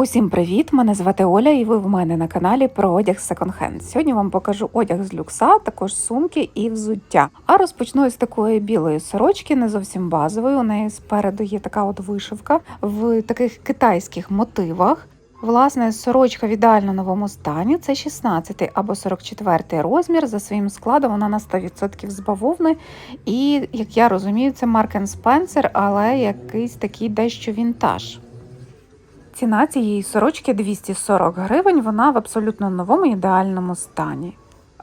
Усім привіт! Мене звати Оля, і ви в мене на каналі про одяг секонд-хенд. Сьогодні вам покажу одяг з люкса, також сумки і взуття. А розпочну з такої білої сорочки, не зовсім базової. У неї спереду є така от вишивка в таких китайських мотивах. Власне, сорочка в ідеально новому стані. Це 16 або 44 розмір. За своїм складом вона на 100% з бавовни. І, як я розумію, це Mark Spencer, але якийсь такий дещо вінтаж. Ціна цієї сорочки 240 гривень, вона в абсолютно новому ідеальному стані.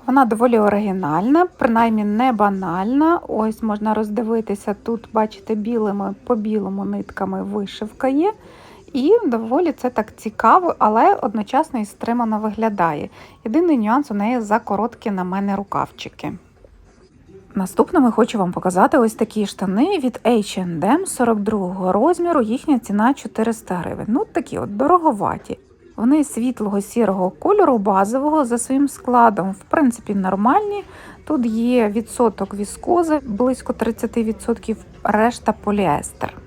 Вона доволі оригінальна, принаймні не банальна. Ось можна роздивитися, тут, бачите, білими по білому нитками вишивка є. І доволі це так цікаво, але одночасно і стримано виглядає. Єдиний нюанс у неї за короткі на мене рукавчики. Наступними хочу вам показати ось такі штани від H&M 42 розміру. Їхня ціна 400 гривень. Ну такі от дороговаті. Вони світлого сірого кольору, базового за своїм складом, в принципі, нормальні. Тут є відсоток віскози, близько 30%, решта поліестер.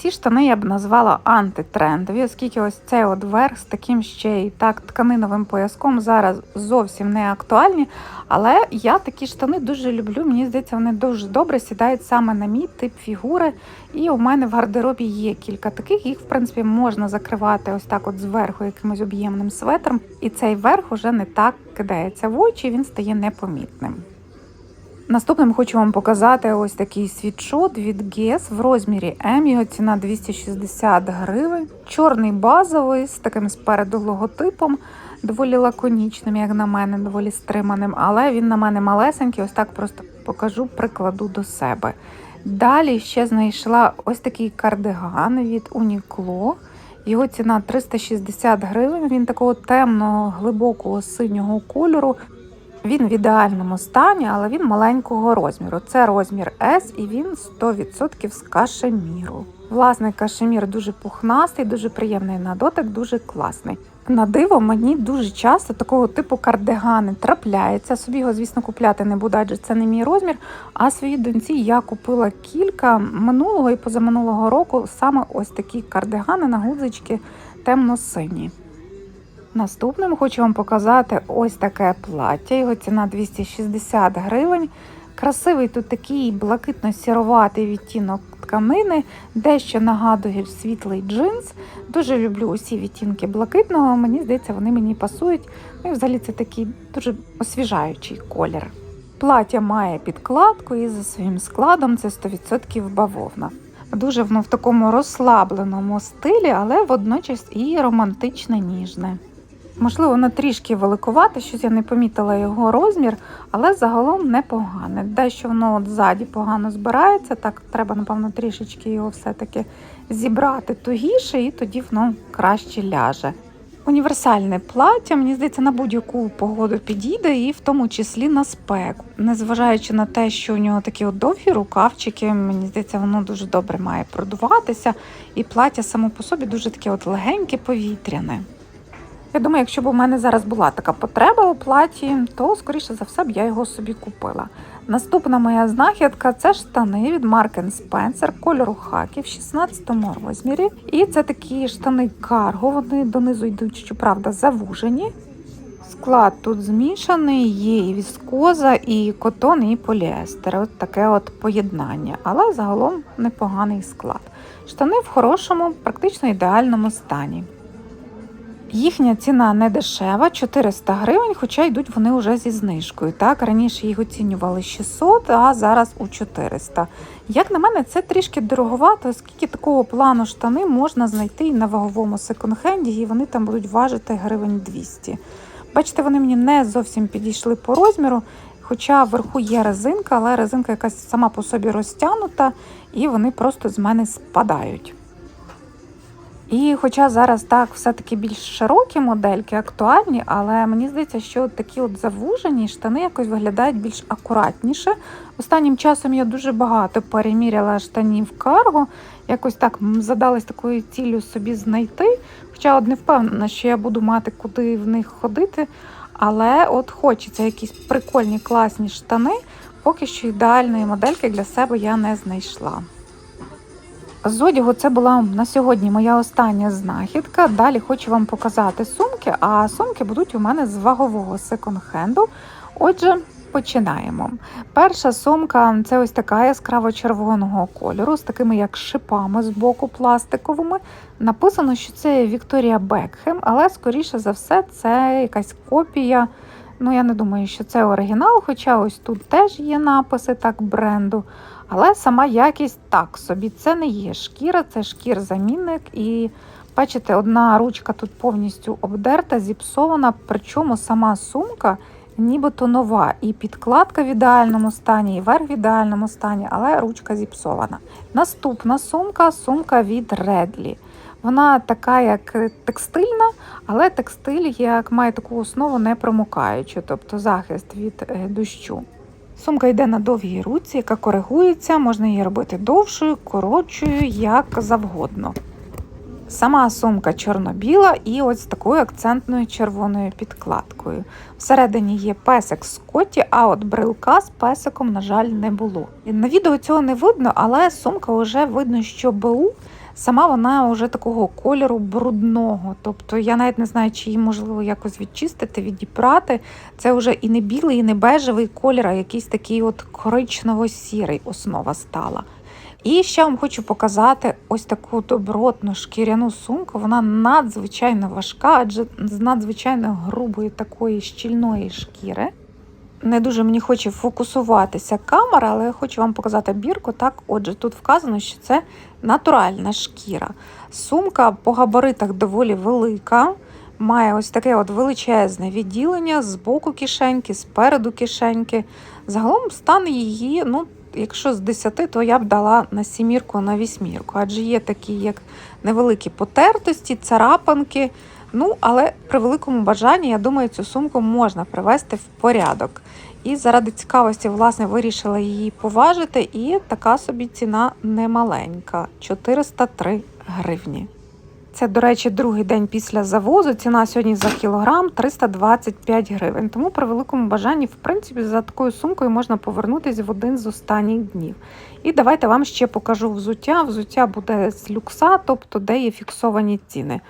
Ці штани я б назвала антитрендові, оскільки ось цей от верх з таким ще і так тканиновим пояском зараз зовсім не актуальні. Але я такі штани дуже люблю. Мені здається, вони дуже добре сідають саме на мій тип фігури. І у мене в гардеробі є кілька таких. Їх, в принципі, можна закривати ось так, от зверху, якимось об'ємним светром. І цей верх уже не так кидається в очі, він стає непомітним. Наступним хочу вам показати ось такий світшот від Guess в розмірі М. Його ціна 260 гривень. Чорний базовий з таким спереду логотипом, доволі лаконічним, як на мене, доволі стриманим, але він на мене малесенький, ось так просто покажу, прикладу до себе. Далі ще знайшла ось такий кардиган від Uniqlo. Його ціна 360 гривень. Він такого темного, глибокого синього кольору. Він в ідеальному стані, але він маленького розміру. Це розмір S і він 100% з кашеміру. Власне, кашемір дуже пухнастий, дуже приємний на дотик, дуже класний. На диво, мені дуже часто такого типу кардигани трапляється. Собі його, звісно, купляти не буду, адже це не мій розмір. А своїй доньці я купила кілька минулого і позаминулого року саме ось такі кардигани на гудзички темно-сині. Наступним хочу вам показати ось таке плаття. Його ціна 260 гривень. Красивий тут такий блакитно-сіроватий відтінок тканини, дещо нагадує світлий джинс. Дуже люблю усі відтінки блакитного. Мені здається, вони мені пасують. Ну і взагалі це такий дуже освіжаючий колір. Плаття має підкладку і за своїм складом це 100% бавовна. Дуже воно в такому розслабленому стилі, але водночас і романтично ніжне. Можливо, воно трішки великувате, щось я не помітила його розмір, але загалом непогане. Дещо воно от ззаді погано збирається, так треба, напевно, трішечки його все-таки зібрати тугіше, і тоді воно краще ляже. Універсальне плаття, мені здається, на будь-яку погоду підійде, і в тому числі на спеку. Незважаючи на те, що у нього такі от довгі рукавчики, мені здається, воно дуже добре має продуватися. І плаття само по собі дуже таке от легеньке, повітряне. Я думаю, якщо б у мене зараз була така потреба у платі, то, скоріше за все, б я його собі купила. Наступна моя знахідка це штани від Mark Spencer кольору хакі в 16 розмірі. І це такі штани карго, вони донизу йдуть, щоправда, завужені. Склад тут змішаний, є і віскоза, і котон, і поліестер. От таке от поєднання, але загалом непоганий склад. Штани в хорошому, практично ідеальному стані. Їхня ціна не дешева, 400 гривень, хоча йдуть вони вже зі знижкою. Так, Раніше їх оцінювали 600, а зараз у 400. Як на мене, це трішки дороговато, оскільки такого плану штани можна знайти і на ваговому секонд-хенді, і вони там будуть важити гривень 200. Бачите, вони мені не зовсім підійшли по розміру, хоча вверху є резинка, але резинка якась сама по собі розтягнута, і вони просто з мене спадають. І хоча зараз так все-таки більш широкі модельки, актуальні, але мені здається, що такі от завужені штани якось виглядають більш акуратніше. Останнім часом я дуже багато переміряла штанів карго, якось так задалась такою ціллю собі знайти. Хоча от не впевнена, що я буду мати куди в них ходити. Але от хочеться якісь прикольні класні штани, поки що ідеальної модельки для себе я не знайшла. З одягу це була на сьогодні моя остання знахідка. Далі хочу вам показати сумки, а сумки будуть у мене з вагового секонд-хенду. Отже, починаємо. Перша сумка це ось така яскраво червоного кольору, з такими як шипами з боку пластиковими. Написано, що це Вікторія Бекхем, але скоріше за все, це якась копія. Ну, я не думаю, що це оригінал, хоча ось тут теж є написи так бренду. Але сама якість так собі. Це не є шкіра, це шкір-замінник. І бачите, одна ручка тут повністю обдерта, зіпсована, причому сама сумка нібито нова. І підкладка в ідеальному стані, і верх в ідеальному стані, але ручка зіпсована. Наступна сумка сумка від Редлі. Вона така, як текстильна, але текстиль як має таку основу не промокаючу, тобто захист від е, дощу. Сумка йде на довгій руці, яка коригується, можна її робити довшою, коротшою, як завгодно. Сама сумка чорно-біла і ось з такою акцентною червоною підкладкою. Всередині є песик Скотті, а от брелка з песиком, на жаль, не було. На відео цього не видно, але сумка вже видно, що БУ. Сама вона вже такого кольору брудного. Тобто я навіть не знаю, чи її можливо якось відчистити, відіпрати. Це вже і не білий, і не бежевий колір, а якийсь такий от коричнево-сірий основа стала. І ще вам хочу показати ось таку добротну шкіряну сумку. Вона надзвичайно важка, адже з надзвичайно грубої такої щільної шкіри. Не дуже мені хоче фокусуватися камера, але я хочу вам показати бірку. Так, отже, тут вказано, що це натуральна шкіра. Сумка по габаритах доволі велика. Має ось таке от величезне відділення з боку кишеньки, спереду кишеньки. Загалом стан її, ну, якщо з 10, то я б дала на сімірку, на вісьмірку, адже є такі, як невеликі потертості, царапанки. Ну, але при великому бажанні, я думаю, цю сумку можна привести в порядок. І заради цікавості, власне, вирішила її поважити, і така собі ціна немаленька 403 гривні. Це, до речі, другий день після завозу. Ціна сьогодні за кілограм 325 гривень. Тому при великому бажанні, в принципі, за такою сумкою можна повернутися в один з останніх днів. І давайте вам ще покажу взуття. Взуття буде з люкса, тобто де є фіксовані ціни.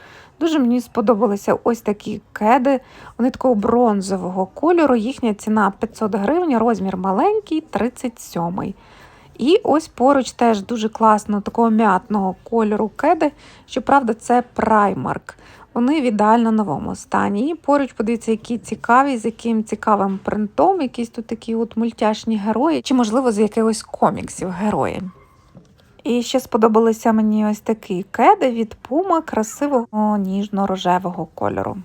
Дуже мені сподобалися ось такі кеди. Вони такого бронзового кольору. Їхня ціна 500 гривень, розмір маленький, 37 І ось поруч теж дуже класно такого м'ятного кольору кеди. Щоправда, це праймарк. Вони в ідеально новому стані. І поруч, подивіться, які цікаві, з яким цікавим принтом, якісь тут такі от мультяшні герої, чи, можливо, з якихось коміксів герої. І ще сподобалися мені ось такі кеди від Puma красивого ніжно-рожевого кольору.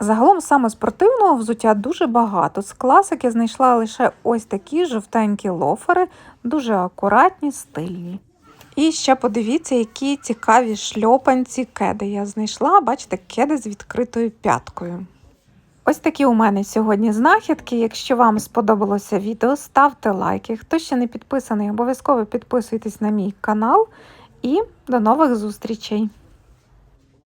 Загалом саме спортивного взуття дуже багато. З класики знайшла лише ось такі жовтенькі лофери, дуже акуратні, стильні. І ще подивіться, які цікаві шльопанці кеди я знайшла. Бачите, кеди з відкритою п'яткою. Ось такі у мене сьогодні знахідки. Якщо вам сподобалося відео, ставте лайки. Хто ще не підписаний, обов'язково підписуйтесь на мій канал. І до нових зустрічей!